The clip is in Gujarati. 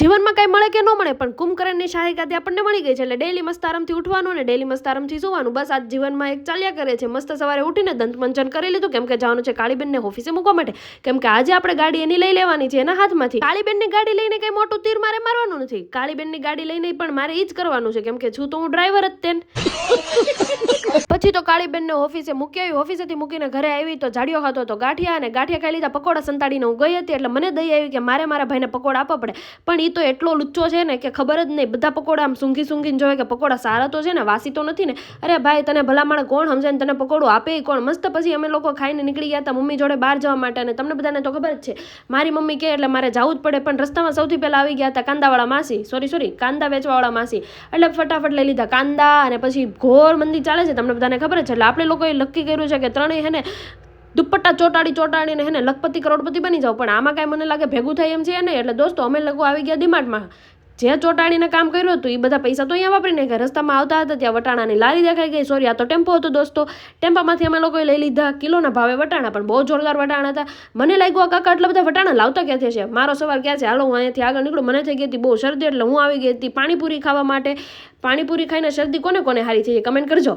જીવનમાં કાંઈ મળે કે ન મળે, પણ કુંભકર્ણની સહાયકાથી આપણને મળી ગઈ છે એટલે ડેલી મસ્ત આરામથી ઉઠવાનું અને ડેલી મસ્ત આરામથી સુવાનું. બસ આજ જીવનમાં એક ચાલ્યા કરે છે. મસ્ત સવારે ઉઠીને દંતમંચન કરી લીધું. કેમ કે જવાનું છે કાળીબેનને ઓફિસે મૂકવા માટે. કેમ કે આજે આપણે ગાડી એની લઈ લેવાની છે એના હાથમાંથી. કાળીબેનની ગાડી લઈને કંઈ મોટું તીર મારે મારવાનું નથી. કાળીબેનની ગાડી લઈને પણ મારે એ જ કરવાનું છે. કેમ કે છું તો હું ડ્રાઈવર જ તેન. પછી તો કાળીબેનને ઓફિસે મૂકી આવી. ઓફિસેથી મૂકીને ઘરે આવી તો જાડિયો ખાતો હતો ગાંઠિયા અને ગાંઠિયા ખાઈ લીધા. પકોડા સંતાડીને હું ગઈ હતી એટલે મને દઈ આવી કે મારે મારા ભાઈને પકોડા આપવા પડે. પણ એ તો એટલો લુચ્ચો છે ને કે ખબર જ નહીં. બધા પકોડા આમ સૂંઘી સૂંઘીને જોવે કે પકોડા સારા તો છે ને, વાસી તો નથી ને. અરે ભાઈ, તને ભલામણ કોણ સમજે તને પકોડું આપે કોણ? મસ્ત પછી અમે લોકો ખાઈને નીકળી ગયા હતા મમ્મી જોડે બહાર જવા માટે અને તમને બધાને તો ખબર જ છે. મારી મમ્મી કહે એટલે મારે જવું જ પડે. પણ રસ્તામાં સૌથી પહેલાં આવી ગયા હતા કાંદાવાળા માસી. સોરી સોરી કાંદા વેચવાવાળા માસી. એટલે ફટાફટ લઈ લીધા. કાંદા અને પછી ઘોર મંદી ચાલે છે. તમને બધાને ખબર છે? એટલે આપણે લોકોએ નક્કી કર્યું છે કે ત્રણેય હે ને દુપટ્ટા ચોટાડી ચોટાડીને હે ને લખપતિ, કરોડપતિ બની જાવ પણ આમાં કાંઈ મને લાગે ભેગું થાય એમ છે ને, એટલે દોસ્તો, અમે લોકો આવી ગયા ડિમાન્ડમાં. જે ચોટાડીને કામ કર્યું હતું એ બધા પૈસા તો અહીંયા વાપરીને ગયા. રસ્તામાં આવતા હતા ત્યાં વટાણાની લારી દેખાઈ ગઈ. સોરી, આ તો ટેમ્પો હતો દોસ્તો. ટેમ્પામાંથી અમે લોકોએ લઈ લીધા કિલોના ભાવે વટાણા, પણ બહુ જોરદાર વટાણા હતા. મને લાગ્યું, આ કાકા એટલા બધા વટાણા લાવતા ક્યાંથી છે મારો સવાલ ક્યાં છે? હાલો, હું અહીંયાથી આગળ નીકળું. મને થઈ ગઈ હતી બહુ શરદી, એટલે હું આવી ગઈ હતી પાણીપુરી ખાવા માટે. પાણીપુરી ખાઈને શરદી કોને કોને હારી થઈ કમેન્ટ કરજો.